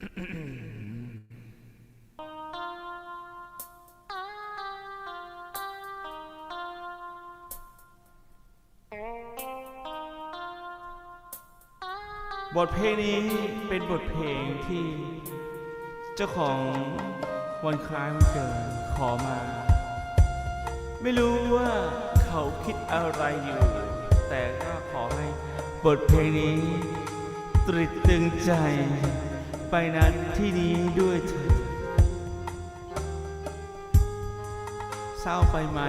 บทเพลงนี้เป็นบทเพลงที่เจ้าของวันคล้ายวันเกิดขอมา ไม่รู้ว่าเขาคิดอะไรอยู่ แต่ก็ขอให้บทเพลงนี้ตรึกตึงใจ ไปนั้นที่นี้ด้วยเธอเศร้าไปไหม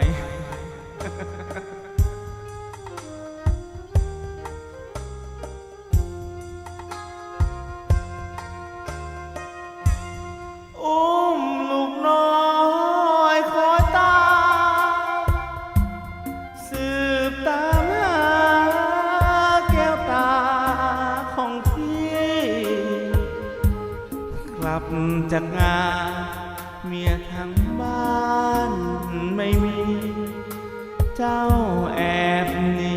กลับจากงานเมียทั้งบ้านไม่มี เจ้าแอบหนี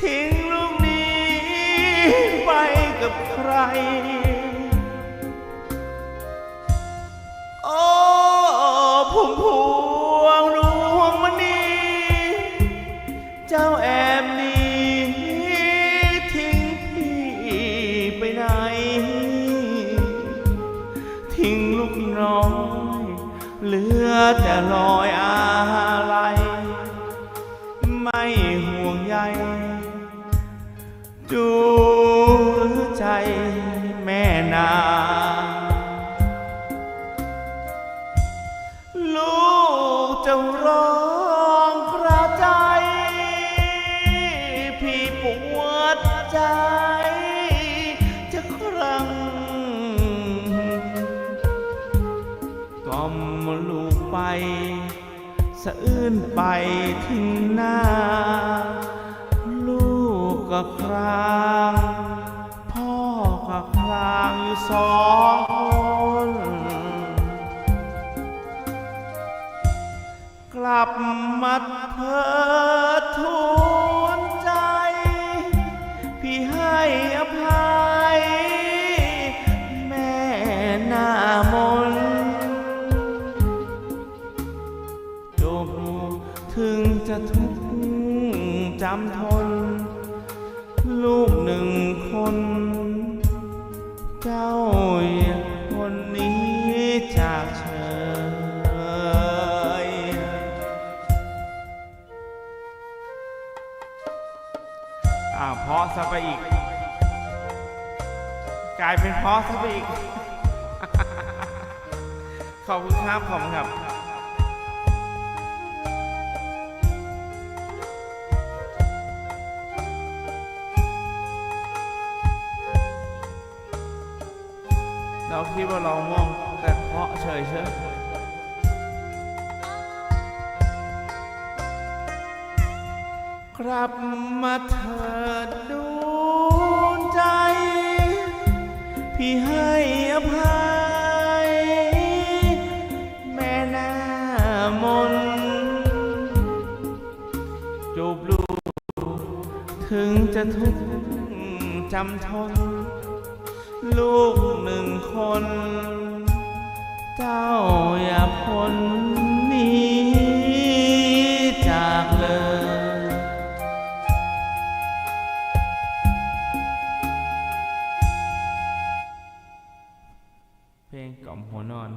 ทิ้งลูกนี้ไปกับใคร อแต่รอยอะไรไม่ห่วงใยดูใจแม่นาะอื้นไปถึงหน้า ลูกก็คราง พ่อก็ครางอยู่สองคนกลับมาเพิ จำทน ลูกหนึ่งคน เจ้าคนนี้จากเฉยอ่าเพาะซะไปอีก กลายเป็นเพาะซะไปอีก ขอบคุณครับ ขอบคุณครับ เราคิดว่าเราง่วงแต่เพราะเฉยเฉยกลับมาเถิดดูใจ พี่ให้อภัย แม่หน้ามนจูบลูกถึงจะทุกข์จำทน ลูกหนึ่งคน เจ้าอย่าพ้นนี้จากเลยเพลงกล่อมหัวนอน